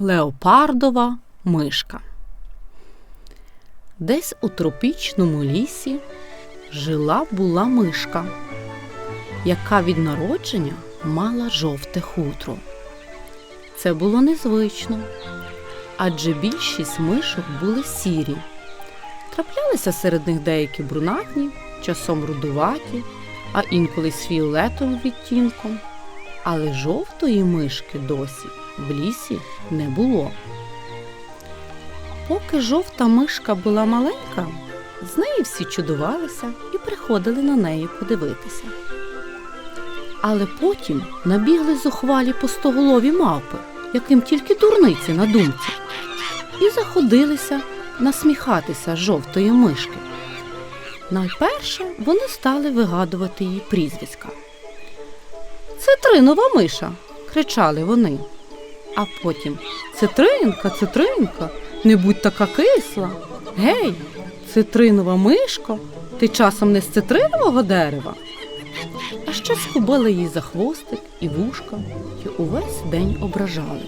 Леопардова мишка. Десь у тропічному лісі жила була мишка, яка від народження мала жовте хутро. Це було незвично, адже більшість мишок були сірі. Траплялися серед них деякі брунатні, часом рудуваті, а інколи з фіолетовим відтінком. Але жовтої мишки досі в лісі не було. Поки жовта мишка була маленька, з неї всі чудувалися і приходили на неї подивитися. Але потім набігли зухвалі пустоголові мавпи, яким тільки дурниці на думці, і заходилися насміхатися жовтої мишки. Найперше вони стали вигадувати її прізвиська. Цитринова миша, кричали вони. А потім Цитринка, цитринка, не будь така кисла. Гей, цитринова мишко, ти часом не з цитринового дерева. А ще скубали її за хвостик і вушка і увесь день ображали.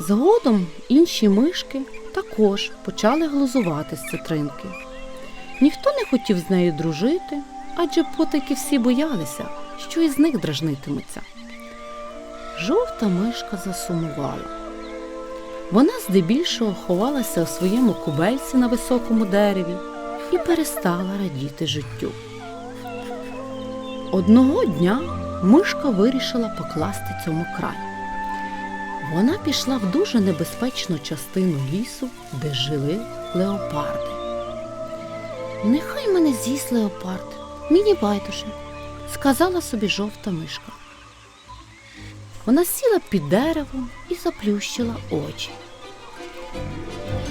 Згодом інші мишки також почали глузувати з цитринки. Ніхто не хотів з нею дружити, адже потайки всі боялися, що із них дражнитимуться. Жовта мишка засумувала. Вона здебільшого ховалася у своєму кубельці на високому дереві і перестала радіти життю. Одного дня мишка вирішила покласти цьому край. Вона пішла в дуже небезпечну частину лісу, де жили леопарди. Нехай мене з'їсть леопард, мені байдуже, сказала собі жовта мишка. Вона сіла під деревом і заплющила очі.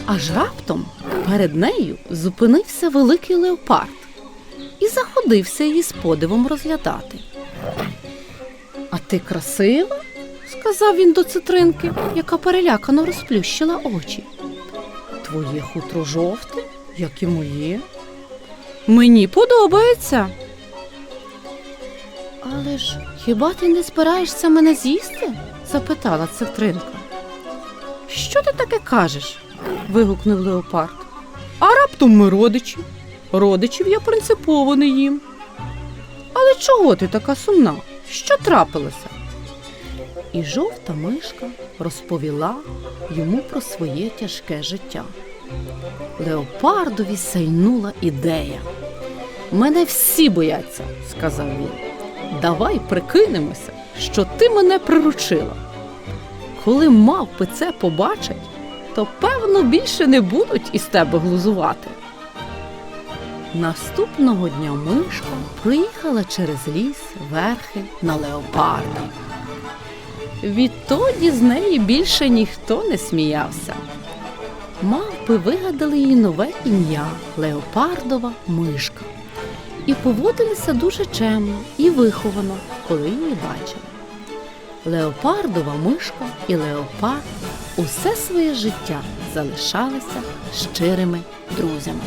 Аж раптом перед нею зупинився великий леопард і заходився її з подивом розглядати. А ти красива? сказав він до цитринки, яка перелякано розплющила очі. Твоє хутро жовте, як і моє. Мені подобається. Але ж хіба ти не збираєшся мене з'їсти? запитала цитринка. Що ти таке кажеш? вигукнув леопард. А раптом ми родичі. Родичів я принципово не їм. Але чого ти така сумна? Що трапилося? І жовта мишка розповіла йому про своє тяжке життя. Леопардові сайнула ідея. Мене всі бояться, сказав він. Давай прикинемося, що ти мене приручила. Коли мавпи це побачать, то певно більше не будуть із тебе глузувати. Наступного дня мишка проїхала через ліс верхи на леопарда. Відтоді з неї більше ніхто не сміявся. Мавпи вигадали їй нове ім'я Леопардова мишка і поводилися дуже чемно і виховано, коли її бачили. Леопардова мишка і леопард усе своє життя залишалися щирими друзями.